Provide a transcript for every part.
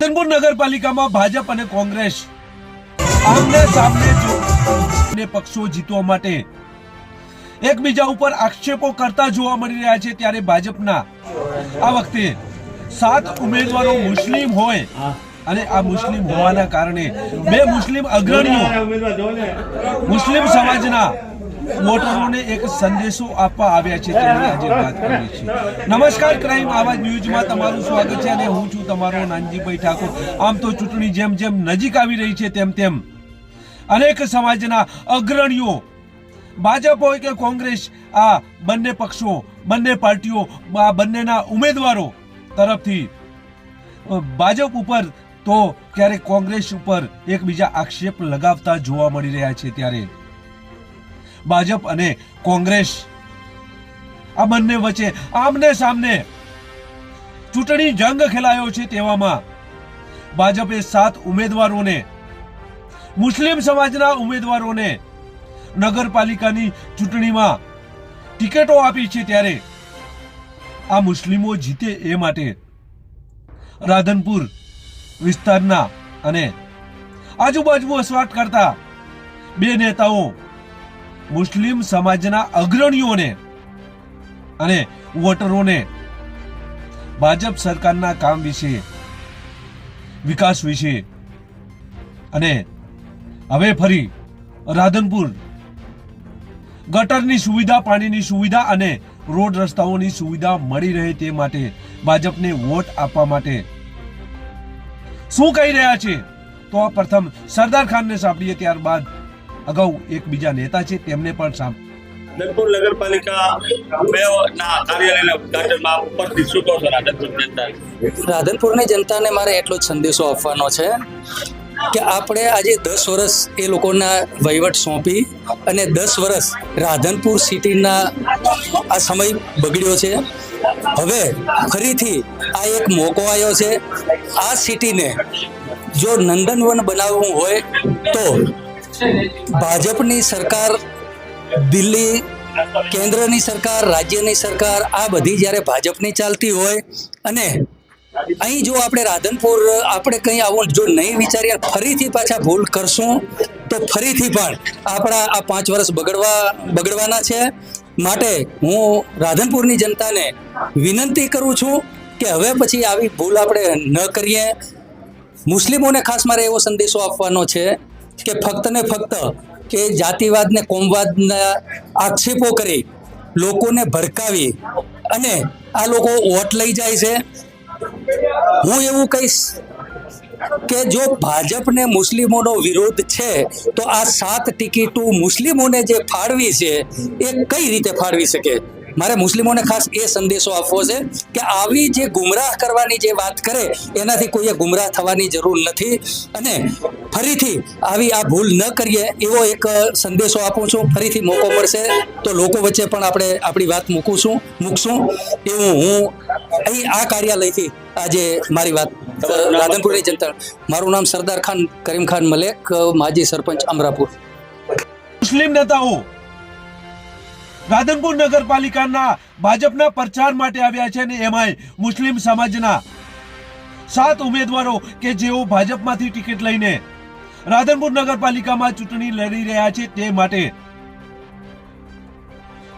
રતનપુર નગરપાલિકામાં ભાજપ અને કોંગ્રેસ આમને સામને જો પક્ષો જીતવા માટે એકબીજા ઉપર આક્ષેપો કરતા જોવા મળી રહ્યા છે, ત્યારે ભાજપના આ વખતે સાત ઉમેદવારો મુસ્લિમ હોય અને આ મુસ્લિમ હોવાના કારણે બે મુસ્લિમ અગ્રણીઓ મુસ્લિમ સમાજના વોટરોને એક સંદેશો આપવા આવ્યા છે તેની આજે વાત કરી છે. નમસ્કાર, ક્રાઇમ આવાજ ન્યૂઝમાં તમારું સ્વાગત છે અને હું છું તમારો નાનજીભાઈ ઠાકોર. આમ તો ચૂંટણી જેમ જેમ નજીક આવી રહી છે, તેમ તેમ અનેક સમાજના અગ્રણીઓ, ભાજપ હોય કે કોંગ્રેસ, આ બંને પક્ષો, બંને પાર્ટીઓ, આ બંનેના ઉમેદવારો તરફથી ભાજપ ઉપર તો ક્યારેક કોંગ્રેસ ઉપર એકબીજા આક્ષેપ લગાવતા જોવા મળી રહ્યા છે ત્યારે. ભાજપ અને કોંગ્રેસ. આ બંને વચ્ચે આમને સામને ચૂંટણી જંગ ખેલાયો છે તેવામાં. ભાજપે સાત ઉમેદવારોને, મુસ્લિમ સમાજના ઉમેદવારોને નગરપાલિકાની ચૂંટણીમાં ટિકિટો આપી છે ત્યારે આ મુસ્લિમો જીતે એ માટે. રાધનપુર વિસ્તારના અને આજુબાજુ વસવાટ કરતા બે નેતાઓ મુસ્લિમ સમાજના અગ્રણીઓને અને વોટરોને ભાજપ સરકારના કામ વિશે, વિકાસ વિશે અને હવે ફરી રાધનપુર ગટરની સુવિધા, પાણીની સુવિધા અને રોડ રસ્તાઓની સુવિધા મળી રહે તે માટે ભાજપને વોટ આપવા માટે શું કહી રહ્યા છે? તો આ પ્રથમ સરદાર ખાનને સાંભળીએ ત્યારબાદ અગાઉ એક બીજા નેતા છે તેમને પણ સામ રાધનપુર નગરપાલિકા બે ના કાર્યાલયના ઉદઘાટનમાં ઉપસ્થિત શું કહો છો રાધનપુર જનતા રાધનપુરની જનતાને મારે એટલો જ સંદેશો આપવાનો છે કે આપણે આજે દસ વર્ષ એ લોકોના વહીવટ સોંપી અને દસ વર્ષ રાધનપુર સિટીના આ સમય બગડ્યો છે. હવે ફરીથી આ એક મોકો આવ્યો છે. આ સિટીને જો નંદનવન બનાવવું હોય તો ભાજપની સરકાર, દિલ્હી કેન્દ્રની સરકાર, રાજ્યની સરકાર, આ બધી જ્યારે ભાજપની ચાલતી હોય અને અહીં જો આપણે રાધનપુર, આપણે કંઈ આવું જો નહીં વિચારીએ ફરીથી પાછા ભૂલ કરશું, તો ફરીથી પણ આપણા આ પાંચ વર્ષ બગડવા, બગડવાના છે. માટે હું રાધનપુરની જનતાને વિનંતી કરું છું કે હવે પછી આવી ભૂલ આપણે ન કરીએ. મુસ્લિમોને ખાસ મારે એવો સંદેશો આપવાનો છે કે ફક્ત ને ફક્ત કે જાતિવાદ ને કોમવાદના આક્ષેપો કરી લોકોને ભડકાવી અને આ લોકો વોટ લઈ જાય છે. હું એવું કહીશ કે જો ભાજપને મુસ્લિમોનો વિરોધ છે, તો આ સાત ટિકિટો મુસ્લિમોને જે ફાળવી છે, એ કઈ રીતે ફાળવી શકે? મારે મુસ્લિમોને ખાસ એ સંદેશો આપવો છે કે આવી જે ગુમરાહ કરવાની જે વાત કરે, એનાથી કોઈએ ગુમરાહ થવાની જરૂર નથી. અને ફરીથી આવી આ ભૂલ ન કરીએ, એવો એક સંદેશો આપું છું. ફરીથી મોકો મળશે તો લોકો વચ્ચે પણ આપણે આપણી વાત મૂકું છું મૂકશું. એવું હું અહીં આ કાર્યાલયથી આજે મારી વાત રાધનપુરની જનતા મારું નામ સરદાર ખાન, કરીમ ખાન મલેક માજી સરપંચ અમરાપુર. મુસ્લિમ નેતાઓ રાધનપુર નગરપાલિકાના ભાજપના પ્રચાર માટે આવ્યા છે અને એમાંય મુસ્લિમ સમાજના સાત ઉમેદવારો કે જેઓ ભાજપમાંથી ટિકિટ લઈને રાધનપુર નગરપાલિકામાં ચૂંટણી લડી રહ્યા છે તે માટે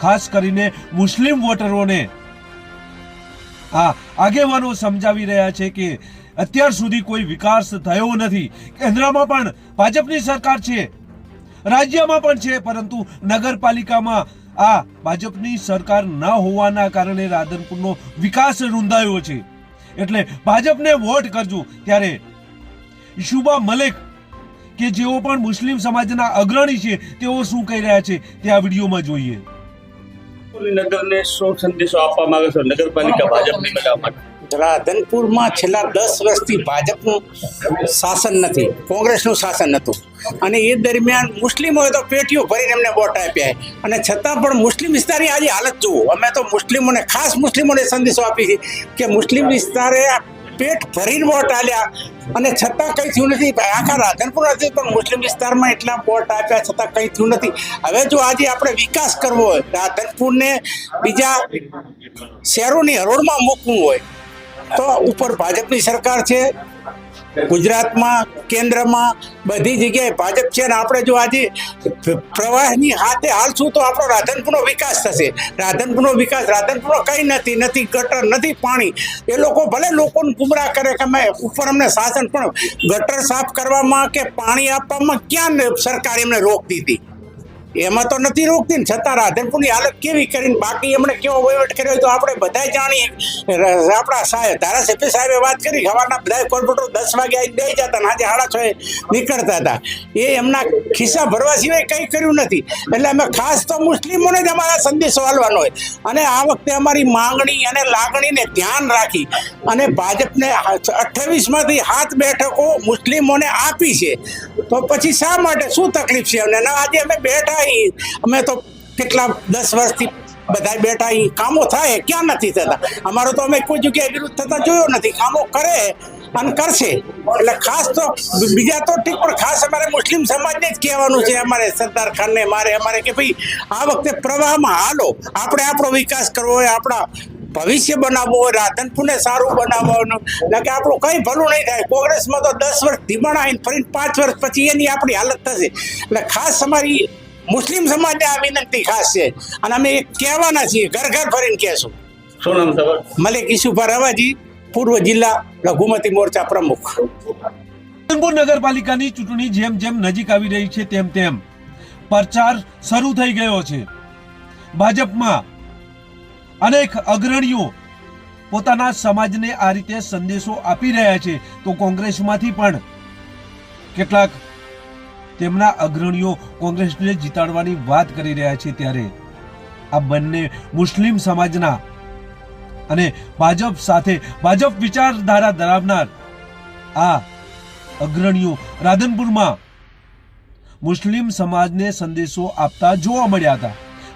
ખાસ કરીને મુસ્લિમ વોટરોને આ આગેવાનો સમજાવી રહ્યા છે કે અત્યાર સુધી કોઈ વિકાસ થયો નથી. કેન્દ્રમાં પણ ભાજપની સરકાર છે. રાજ્યમાં પણ છે, પરંતુ નગરપાલિકામાં આ ભાજપની સરકાર ન હોવાના કારણે રાધનપુરનો વિકાસ રૂંધાયો છે. એટલે ભાજપને વોટ કરજો. ત્યારે શુભા મલેક, કે જેઓ પણ મુસ્લિમ સમાજના અગ્રણી છે, તેઓ શું કહી રહ્યા છે તે આ વિડીયોમાં જોઈએ. નગરને શું સંદેશો આપવા માંગે છો? નગરપાલિકા ભાજપની બનાવવા માટે રાધનપુરમાં છેલ્લા દસ વર્ષથી ભાજપનું શાસન નથી, કોંગ્રેસનું શાસન હતું અને એ દરમિયાન મુસ્લિમોએ તો પેટીઓ ભરીને એમને વોટ આપ્યા અને છતાં પણ મુસ્લિમ વિસ્તારની આજે હાલત જુઓ. અમે તો મુસ્લિમોને, ખાસ મુસ્લિમોને સંદેશો આપી છે કે મુસ્લિમ વિસ્તારે પેટ ભરીને વોટ આલ્યા અને છતાં કંઈ થયું નથી. આખા રાધનપુર નથી પણ મુસ્લિમ વિસ્તારમાં એટલા વોટ આપ્યા છતાં કંઈ થયું નથી. હવે જો આજે આપણે વિકાસ કરવો હોય, રાધનપુરને બીજા શહેરોની હરોળમાં મૂકવું હોય તો ઉપર ભાજપની સરકાર છે, ગુજરાતમાં, કેન્દ્રમાં, બધી જગ્યાએ ભાજપ છે ને આપણે જો આજે પ્રવાહની હાથે હાલશું તો આપણો રાધનપુરનો વિકાસ થશે. રાધનપુરનો વિકાસ, રાધનપુરનો કંઈ નથી નથી ગટર, નથી પાણી. એ લોકો ભલે લોકોને ગુમરાહ કરે કે અમે ઉપર અમને શાસન પણ ગટર સાફ કરવામાં કે પાણી આપવામાં ક્યાં સરકારે એમને રોક હતી? એમાં તો નથી રોકતી ને છતાં રાધનપુરની હાલત કેવી કરીને બાકી એમણે કેવો વહીવટ કર્યો હોય તો આપણે બધાય જાણીએ. આપણા સાહેબ, ધારાસભ્ય સાહેબે વાત કરી, સવારના બધા કોર્પોરેટર દસ વાગે આવી બે જતા ને આજે સાડા છ નીકળતા હતા. એ એમના ખિસ્સા ભરવા સિવાય કંઈ કર્યું નથી. એટલે અમે ખાસ તો મુસ્લિમોને જ અમારા સંદેશો હાલવાનો હોય. અને આ વખતે અમારી માંગણી અને લાગણીને ધ્યાન રાખી અને ભાજપને અઠ્ઠાવીસમાંથી હાથ બેઠકો મુસ્લિમોને આપી છે. તો પછી શા માટે? શું તકલીફ છે અને આજે અમે બેઠા અમે તો કેટલા દસ વર્ષથી બધા બેઠા અહીં કામો થાય, ક્યાં નથી થતા? અમારો તો અમે કોઈ જગ્યાએ વિરુદ્ધ થતા જોયો નથી. કામો કરે અને કરશે. એટલે ખાસ તો બીજા તો ઠીક, પણ ખાસ અમારે મુસ્લિમ સમાજને જ કહેવાનું છે અમારે સરદાર ખાનને, મારે અમારે કે ભાઈ આ વખતે પ્રવાહમાં હાલો. આપણે આપણો વિકાસ કરવો હોય, આપણા ભવિષ્ય બનાવવું હોય રાધનપુરને સારું બનાવવાનું. એટલે કે આપણું કંઈ ભલું નહીં થાય. કોંગ્રેસમાં તો દસ વર્ષ ધીમણ આવીને ફરીને પાંચ વર્ષ પછી એની આપણી હાલત થશે. એટલે ખાસ અમારી મુસ્લિમ સમાજને આ વિનંતી ખાસ છે. અને અમે કહેવાના છીએ ઘર ઘર ફરીને કહેશું. શું નામ તમારું? મલિક ઈસુફા રવાજી પૂર્વ જિલ્લા લઘુમતી મોરચા પ્રમુખ. રાધનપુર નગરપાલિકાની ચૂંટણી જેમ જેમ નજીક આવી રહી છે તેમ તેમ પ્રચાર શરૂ થઈ ગયો છે. ભાજપમાં અનેક અગ્રણીઓ પોતાના સમાજને આ રીતે સંદેશો આપી રહ્યા છે. તો કોંગ્રેસમાંથી પણ કેટલાક તેમના અગ્રણીઓ કોંગ્રેસને જીતાડવાની વાત કરી રહ્યા છે ત્યારે આ બંને મુસ્લિમ સમાજના અને ભાજપ સાથે ભાજપ વિચારધારા ધરાવનાર આ અગ્રણીઓ રાધનપુરમાં મુસ્લિમ સમાજને સંદેશો આપતા જોવા મળ્યા હતા.